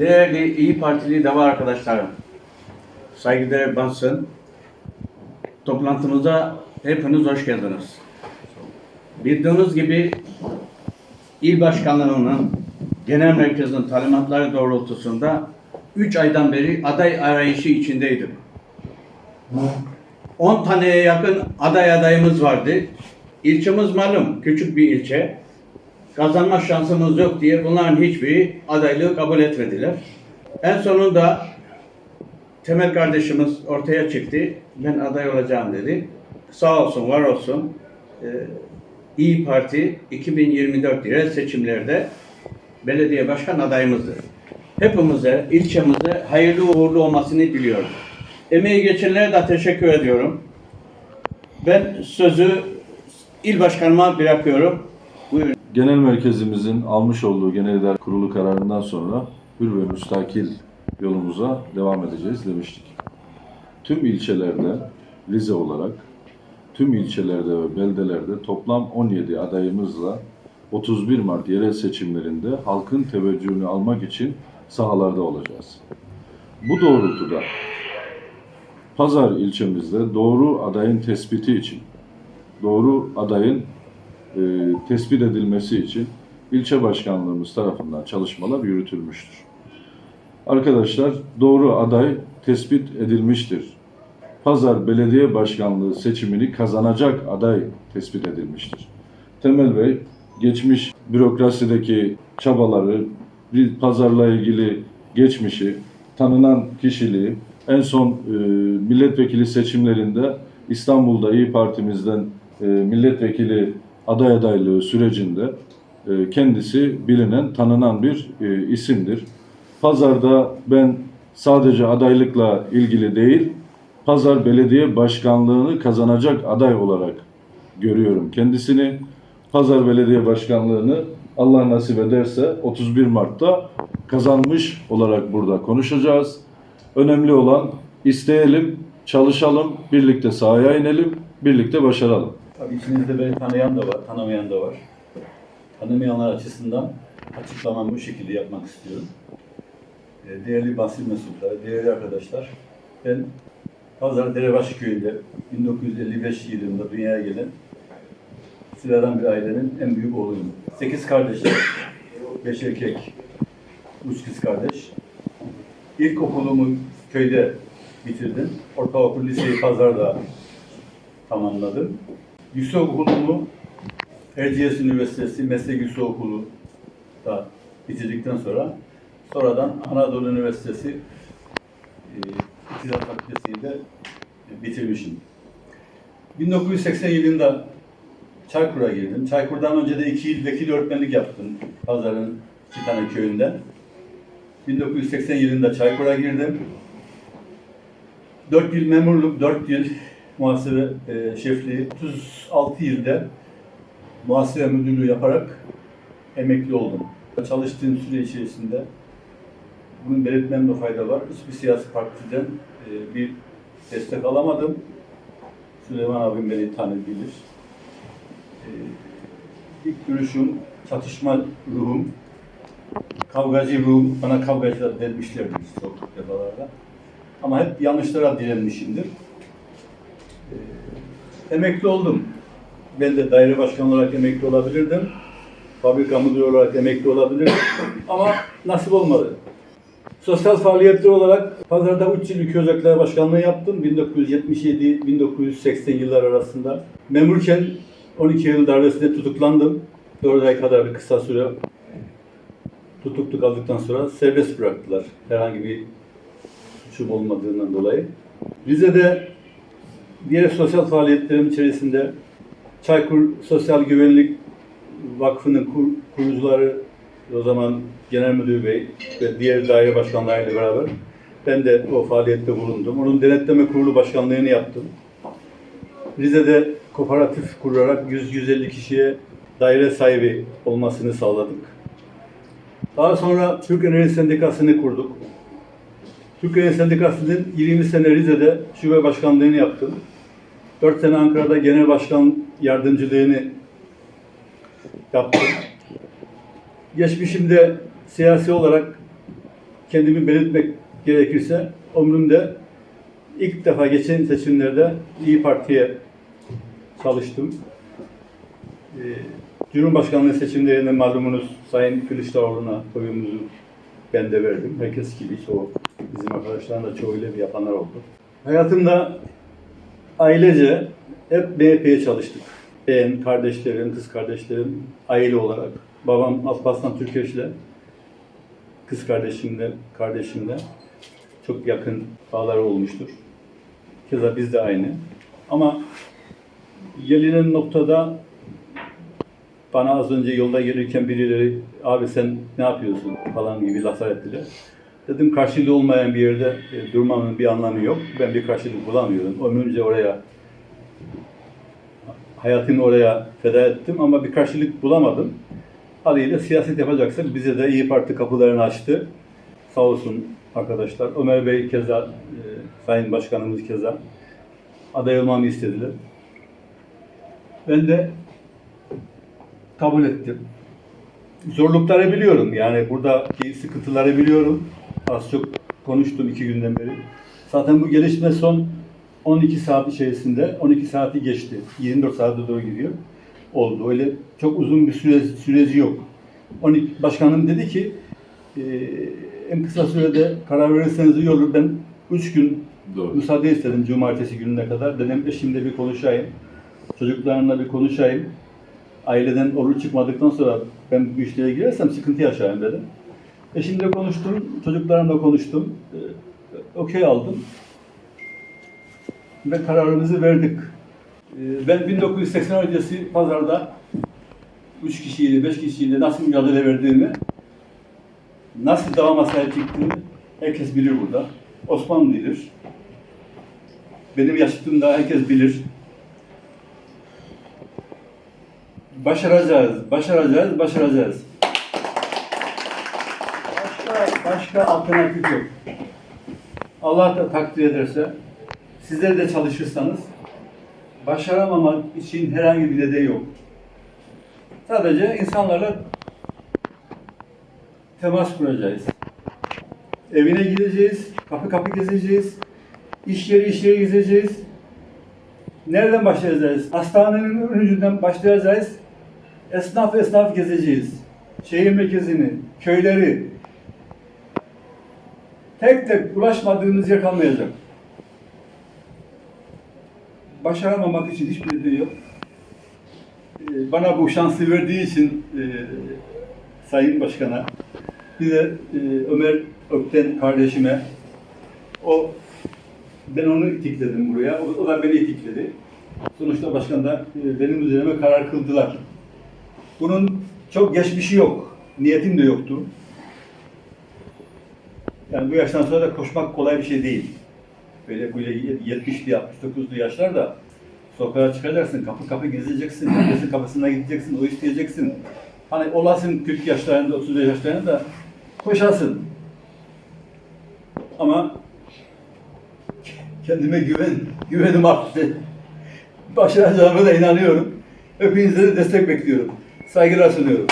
Değerli İyi Partili dava arkadaşlarım, saygıdeğer basın, toplantımıza hepiniz hoş geldiniz. Bildiğiniz gibi İl Başkanlığı'nın genel merkezinin talimatları doğrultusunda 3 aydan beri aday arayışı içindeydim. 10 taneye yakın aday adayımız vardı. İlçemiz malum küçük bir ilçe. Kazanma şansımız yok diye bunların hiçbiri adaylığı kabul etmediler. En sonunda Temel kardeşimiz ortaya çıktı. Ben aday olacağım dedi. Sağ olsun, var olsun. Ee, İyi Parti 2024 yerel seçimlerde belediye başkan adayımızdır. Hepimize, ilçemize hayırlı uğurlu olmasını diliyorum. Emeği geçenlere de teşekkür ediyorum. Ben sözü il başkanıma bırakıyorum. Buyurun. Genel merkezimizin almış olduğu genel idare kurulu kararından sonra hür ve müstakil yolumuza devam edeceğiz demiştik. Tüm ilçelerde Rize olarak tüm ilçelerde ve beldelerde toplam 17 adayımızla 31 Mart yerel seçimlerinde halkın teveccühünü almak için sahalarda olacağız. Bu doğrultuda Pazar ilçemizde doğru adayın tespiti için, doğru adayın e, tespit edilmesi için ilçe başkanlığımız tarafından çalışmalar yürütülmüştür. Arkadaşlar doğru aday tespit edilmiştir. Pazar Belediye Başkanlığı seçimini kazanacak aday tespit edilmiştir. Temel Bey geçmiş bürokrasideki çabaları, bir pazarla ilgili geçmişi, tanınan kişiliği, en son e, milletvekili seçimlerinde İstanbul'da İyi Partimizden e, milletvekili aday adaylığı sürecinde e, kendisi bilinen, tanınan bir e, isimdir. Pazarda ben sadece adaylıkla ilgili değil, Pazar Belediye Başkanlığını kazanacak aday olarak görüyorum kendisini. Pazar Belediye Başkanlığını Allah nasip ederse 31 Mart'ta kazanmış olarak burada konuşacağız. Önemli olan isteyelim, çalışalım, birlikte sahaya inelim, birlikte başaralım. Tabii içinizde beni tanıyan da var, tanımayan da var. Tanımayanlar açısından açıklamamı bu şekilde yapmak istiyorum. Ee, Değerli basın mensupları, değerli arkadaşlar, ben Pazar Derebaşı köyünde 1955 yılında dünyaya gelen sıradan bir ailenin en büyük oğluyum. Sekiz kardeşim, beş erkek, üç kız kardeş. İlkokulumu köyde bitirdim. Ortaokul liseyi Pazar'da tamamladım. Yüksekokulumu Erciyes Üniversitesi Meslek Yüksekokulu da bitirdikten sonra sonradan Anadolu Üniversitesi e, İktisat Fakültesi'ni de bitirmişim. 1980 yılında Çaykur'a girdim. Çaykur'dan önce de iki yıl vekil öğretmenlik yaptım Pazar'ın iki tane köyünde. 1980 yılında Çaykur'a girdim. 4 yıl memurluk, 4 yıl muhasebe e, şefliği, 36 yılda muhasebe müdürlüğü yaparak emekli oldum. Çalıştığım süre içerisinde bunun belirtmemde fayda var. Hiçbir siyasi partiden e, bir destek alamadım. Süleyman abim beni tanır bilir. E, ilk görüşüm, çatışma ruhum, kavgacı ruhum, bana kavgacı da denmişlerdir çok defalarda. Ama hep yanlışlara direnmişimdir. Ee, emekli oldum. Ben de daire başkanı olarak emekli olabilirdim. Fabrika müdürü olarak emekli olabilirdim. Ama nasip olmadı. Sosyal faaliyetler olarak pazarda 3 yıl ülke ocakları başkanlığı yaptım. 1977-1980 yıllar arasında. Memurken 12 yıl darbesinde tutuklandım. 4 ay kadar bir kısa süre tutukluk aldıktan sonra serbest bıraktılar. Herhangi bir suçum olmadığından dolayı. Rize'de diğer sosyal faaliyetlerim içerisinde Çaykur Sosyal Güvenlik Vakfı'nın kur- kurucuları o zaman Genel Müdür Bey ve diğer daire başkanlarıyla beraber ben de o faaliyette bulundum. Onun denetleme kurulu başkanlığını yaptım. Rize'de kooperatif kurarak 100-150 kişiye daire sahibi olmasını sağladık. Daha sonra Türk Enerji Sendikası'nı kurduk. Türk Enerji Sendikası'nın 20 sene Rize'de şube başkanlığını yaptım. 4 sene Ankara'da genel başkan yardımcılığını yaptım. Geçmişimde siyasi olarak kendimi belirtmek gerekirse ömrümde ilk defa geçen seçimlerde İyi Parti'ye çalıştım. Ee, Cumhurbaşkanlığı seçimlerinde malumunuz Sayın Kılıçdaroğlu'na oyumuzu ben de verdim. Herkes gibi çoğu, bizim arkadaşların da çoğuyla yapanlar oldu. Hayatımda ailece hep MHP'ye çalıştık. Ben, kardeşlerim, kız kardeşlerim, aile olarak. Babam Alparslan Türkeş'le, kız kardeşimle, kardeşimle çok yakın bağları olmuştur. Keza biz de aynı. Ama gelinen noktada bana az önce yolda gelirken birileri abi sen ne yapıyorsun falan gibi laflar ettiler. Dedim karşılığı olmayan bir yerde e, durmamın bir anlamı yok. Ben bir karşılık bulamıyorum. Ömrümce oraya hayatımı oraya feda ettim ama bir karşılık bulamadım. Haliyle siyaset yapacaksak bize de İyi Parti kapılarını açtı. Sağ olsun arkadaşlar. Ömer Bey keza, e, Sayın Başkanımız keza aday olmamı istediler. Ben de kabul ettim. Zorlukları biliyorum. Yani buradaki sıkıntıları biliyorum. Az çok konuştum iki günden beri. Zaten bu gelişme son 12 saat içerisinde 12 saati geçti. 24 saate doğru gidiyor. Oldu. Öyle çok uzun bir süre, süreci yok. 12, başkanım dedi ki e, en kısa sürede karar verirseniz iyi olur. Ben 3 gün Doğru. müsaade istedim cumartesi gününe kadar. Dedim eşimle bir konuşayım. Çocuklarımla bir konuşayım. Aileden olur çıkmadıktan sonra ben bu işlere girersem sıkıntı yaşarım dedim. Eşimle konuştum, çocuklarımla konuştum. Ee, Okey aldım. Ve kararımızı verdik. Ee, Ben 1980 öncesi pazarda 3 kişiyle, 5 kişiyle nasıl mücadele verdiğimi, nasıl davama sahip çıktığımı herkes bilir burada. Osman bilir. Benim yaşıtımda herkes bilir. Başaracağız, başaracağız, başaracağız. Başka, alternatif yok. Allah da takdir ederse, sizler de çalışırsanız, başaramamak için herhangi bir nedeni yok. Sadece insanlarla temas kuracağız. Evine gideceğiz, kapı kapı gezeceğiz, iş yeri iş yeri gezeceğiz. Nereden başlayacağız? Hastanenin önünden başlayacağız. Esnaf esnaf gezeceğiz. Şehir merkezini, köyleri. Tek tek ulaşmadığımız yer kalmayacak. Başaramamak için hiçbir nedeni yok. Ee, Bana bu şansı verdiği için e, Sayın Başkan'a, bir de e, Ömer Ökten kardeşime, o ben onu itikledim buraya, o, o da beni itikledi. Sonuçta başkan da e, benim üzerime karar kıldılar. Bunun çok geçmişi yok, niyetim de yoktu. Yani bu yaştan sonra da koşmak kolay bir şey değil. Böyle böyle 70'li 69'lu yaşlarda sokağa çıkacaksın, kapı kapı gezeceksin, herkesin kapısına gideceksin, o isteyeceksin. Hani olasın 40 yaşlarında, 35 yaşlarında da koşasın. Ama kendime güven, güvenim arttı. Başaracağıma da inanıyorum. Hepinize de destek bekliyorum. Saygılar sunuyorum.